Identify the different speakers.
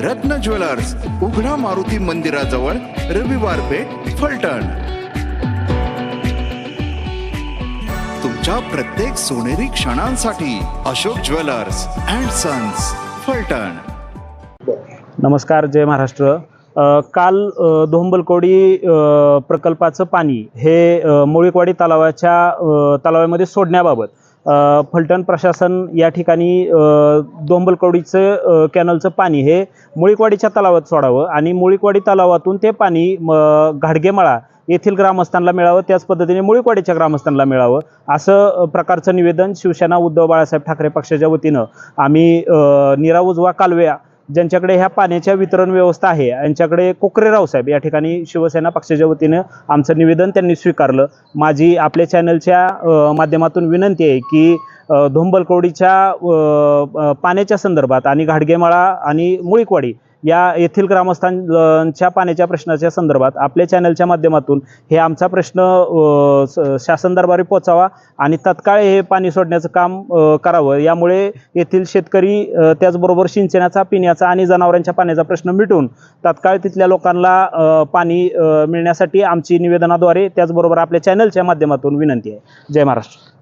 Speaker 1: रत्न ज्वेलर्स उघडा मारुती मंदिराजवळ रविवार पेठ फलटण. तुमच्या प्रत्येक सोनेरी क्षणांसाठी Ashok jewellers and sons Phaltan.
Speaker 2: नमस्कार जय महाराष्ट्र. काल धोंबलकोडी प्रकल्पाचं पाणी हे मुळीकवाडी तलावाच्या तलावामध्ये सोडण्याबाबत फलटण प्रशासन या ठिकाणी अ, कॅनलचं पाणी हे मुळीकवाडीच्या तलावात सोडावं आणि मुळीकवाडी तलावातून ते पाणी म, घाडगेमाळा येथील ग्रामस्थांना मिळावं त्याच पद्धतीने मुळीकवाडीच्या ग्रामस्थांना मिळावं असं प्रकारचं निवेदन शिवसेना उद्धव बाळासाहेब ठाकरे पक्षाच्या वतीनं आम्ही निरा उजवा कालव्या ज्यांच्याकडे ह्या पाण्याच्या वितरण व्यवस्था आहे यांच्याकडे कोकरे रावसाहेब या ठिकाणी शिवसेना पक्षाच्या वतीनं आमचं निवेदन त्यांनी स्वीकारलं. माझी आपल्या चॅनलच्या माध्यमातून विनंती आहे की धोंबलकोडीच्या धोंबलकवडीच्या पाण्याच्या संदर्भात आणि घाडगेमाळा आणि मुळीकवाडी या येथील ग्रामस्थांच्या पाण्याच्या प्रश्नाच्या संदर्भात आपल्या चॅनलच्या माध्यमातून हे आमचा प्रश्न शासन दरबारी पोचावा आणि तत्काळ हे पाणी सोडण्याचं काम करावं. यामुळे येथील शेतकरी त्याचबरोबर सिंचनाचा पिण्याचा आणि जनावरांच्या पाण्याचा प्रश्न मिटून तत्काळ तिथल्या लोकांना पाणी मिळण्यासाठी आमची निवेदनाद्वारे त्याचबरोबर आपल्या चॅनलच्या माध्यमातून विनंती आहे. जय महाराष्ट्र.